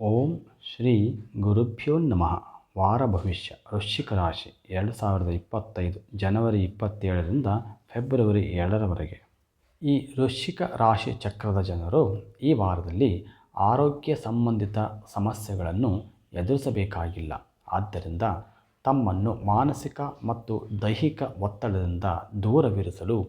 ಓಂ ಶ್ರೀ ಗುರುಭ್ಯೋ ನಮಃ. ವಾರ ಭವಿಷ್ಯ, ವೃಶ್ಚಿಕ ರಾಶಿ, ಎರಡು ಸಾವಿರದ ಇಪ್ಪತ್ತೈದು, ಜನವರಿ ಇಪ್ಪತ್ತೇಳರಿಂದ ಫೆಬ್ರವರಿ ಎರಡರವರೆಗೆ. ಈ ವೃಶ್ಚಿಕ ರಾಶಿ ಚಕ್ರದ ಜನರು ಈ ವಾರದಲ್ಲಿ ಆರೋಗ್ಯ ಸಂಬಂಧಿತ ಸಮಸ್ಯೆಗಳನ್ನು ಎದುರಿಸಬೇಕಾಗಿಲ್ಲ. ಆದ್ದರಿಂದ ತಮ್ಮನ್ನು ಮಾನಸಿಕ ಮತ್ತು ದೈಹಿಕ ಒತ್ತಡದಿಂದ ದೂರವಿರಿಸಲು,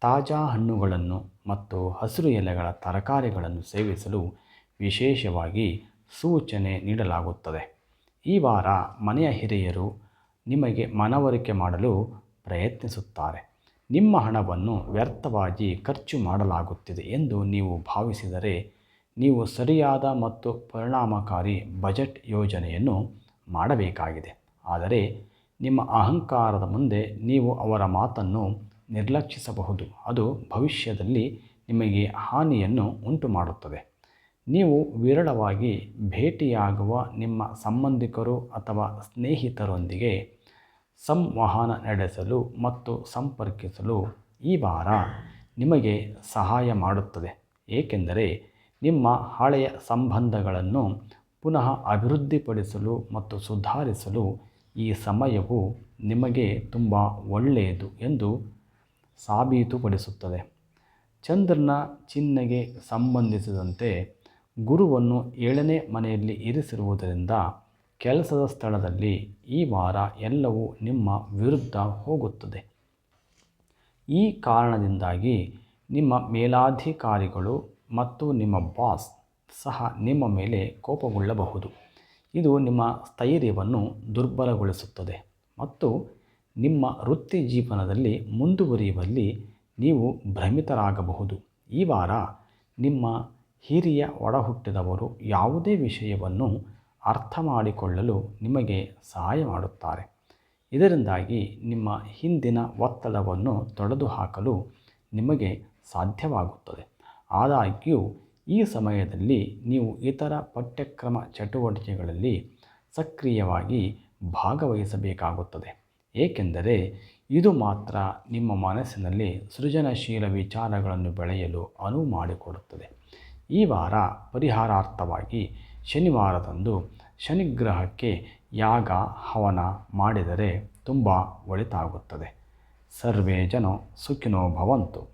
ತಾಜಾ ಹಣ್ಣುಗಳನ್ನು ಮತ್ತು ಹಸಿರು ಎಲೆಗಳ ತರಕಾರಿಗಳನ್ನು ಸೇವಿಸಲು ವಿಶೇಷವಾಗಿ ಸೂಚನೆ ನೀಡಲಾಗುತ್ತದೆ. ಈ ವಾರ ಮನೆಯ ಹಿರಿಯರು ನಿಮಗೆ ಮನವರಿಕೆ ಮಾಡಲು ಪ್ರಯತ್ನಿಸುತ್ತಾರೆ. ನಿಮ್ಮ ಹಣವನ್ನು ವ್ಯರ್ಥವಾಗಿ ಖರ್ಚು ಮಾಡಲಾಗುತ್ತಿದೆ ಎಂದು ನೀವು ಭಾವಿಸಿದರೆ ನೀವು ಸರಿಯಾದ ಮತ್ತು ಪರಿಣಾಮಕಾರಿ ಬಜೆಟ್ ಯೋಜನೆಯನ್ನು ಮಾಡಬೇಕಾಗಿದೆ. ಆದರೆ ನಿಮ್ಮ ಅಹಂಕಾರದ ಮುಂದೆ ನೀವು ಅವರ ಮಾತನ್ನು ನಿರ್ಲಕ್ಷಿಸಬಹುದು. ಅದು ಭವಿಷ್ಯದಲ್ಲಿ ನಿಮಗೆ ಹಾನಿಯನ್ನು ಉಂಟು ಮಾಡುತ್ತದೆ ನೀವು ವಿರಳವಾಗಿ ಭೇಟಿಯಾಗುವ ನಿಮ್ಮ ಸಂಬಂಧಿಕರು ಅಥವಾ ಸ್ನೇಹಿತರೊಂದಿಗೆ ಸಂವಹನ ನಡೆಸಲು ಮತ್ತು ಸಂಪರ್ಕಿಸಲು ಈ ವಾರ ನಿಮಗೆ ಸಹಾಯ ಮಾಡುತ್ತದೆ. ಏಕೆಂದರೆ ನಿಮ್ಮ ಹಳೆಯ ಸಂಬಂಧಗಳನ್ನು ಪುನಃ ಅಭಿವೃದ್ಧಿಪಡಿಸಲು ಮತ್ತು ಸುಧಾರಿಸಲು ಈ ಸಮಯವು ನಿಮಗೆ ತುಂಬ ಒಳ್ಳೆಯದು ಎಂದು ಸಾಬೀತುಪಡಿಸುತ್ತದೆ. ಚಂದ್ರನ ಚಿಹ್ನೆಗೆ ಸಂಬಂಧಿಸಿದಂತೆ ಗುರುವನ್ನು ಏಳನೇ ಮನೆಯಲ್ಲಿ ಇರಿಸಿರುವುದರಿಂದ ಕೆಲಸದ ಸ್ಥಳದಲ್ಲಿ ಈ ವಾರ ಎಲ್ಲವೂ ನಿಮ್ಮ ವಿರುದ್ಧ ಹೋಗುತ್ತದೆ. ಈ ಕಾರಣದಿಂದಾಗಿ ನಿಮ್ಮ ಮೇಲಾಧಿಕಾರಿಗಳು ಮತ್ತು ನಿಮ್ಮ ಬಾಸ್ ಸಹ ನಿಮ್ಮ ಮೇಲೆ ಕೋಪಗೊಳ್ಳಬಹುದು. ಇದು ನಿಮ್ಮ ಸ್ಥೈರ್ಯವನ್ನು ದುರ್ಬಲಗೊಳಿಸುತ್ತದೆ ಮತ್ತು ನಿಮ್ಮ ವೃತ್ತಿ ಜೀವನದಲ್ಲಿ ಮುಂದುವರಿಯುವಲ್ಲಿ ನೀವು ಭ್ರಮಿತರಾಗಬಹುದು. ಈ ವಾರ ನಿಮ್ಮ ಹಿರಿಯ ಒಡಹುಟ್ಟಿದವರು ಯಾವುದೇ ವಿಷಯವನ್ನು ಅರ್ಥ ಮಾಡಿಕೊಳ್ಳಲು ನಿಮಗೆ ಸಹಾಯ ಮಾಡುತ್ತಾರೆ. ಇದರಿಂದಾಗಿ ನಿಮ್ಮ ಹಿಂದಿನ ಒತ್ತಡವನ್ನು ತೊಡೆದುಹಾಕಲು ನಿಮಗೆ ಸಾಧ್ಯವಾಗುತ್ತದೆ. ಆದಾಗ್ಯೂ, ಈ ಸಮಯದಲ್ಲಿ ನೀವು ಇತರ ಪಠ್ಯಕ್ರಮ ಚಟುವಟಿಕೆಗಳಲ್ಲಿ ಸಕ್ರಿಯವಾಗಿ ಭಾಗವಹಿಸಬೇಕಾಗುತ್ತದೆ. ಏಕೆಂದರೆ, ಇದು ಮಾತ್ರ ನಿಮ್ಮ ಮನಸ್ಸಿನಲ್ಲಿ ಸೃಜನಶೀಲ ವಿಚಾರಗಳನ್ನು ಬೆಳೆಯಲು ಅನುವು ಮಾಡಿಕೊಡುತ್ತದೆ. ಈ ವಾರ ಪರಿಹಾರಾರ್ಥವಾಗಿ ಶನಿವಾರದಂದು ಶನಿಗ್ರಹಕ್ಕೆ ಯಾಗ ಹವನ ಮಾಡಿದರೆ ತುಂಬ ಒಳಿತಾಗುತ್ತದೆ. ಸರ್ವೇ ಜನ ಸುಖಿನೋ ಭವಂತು.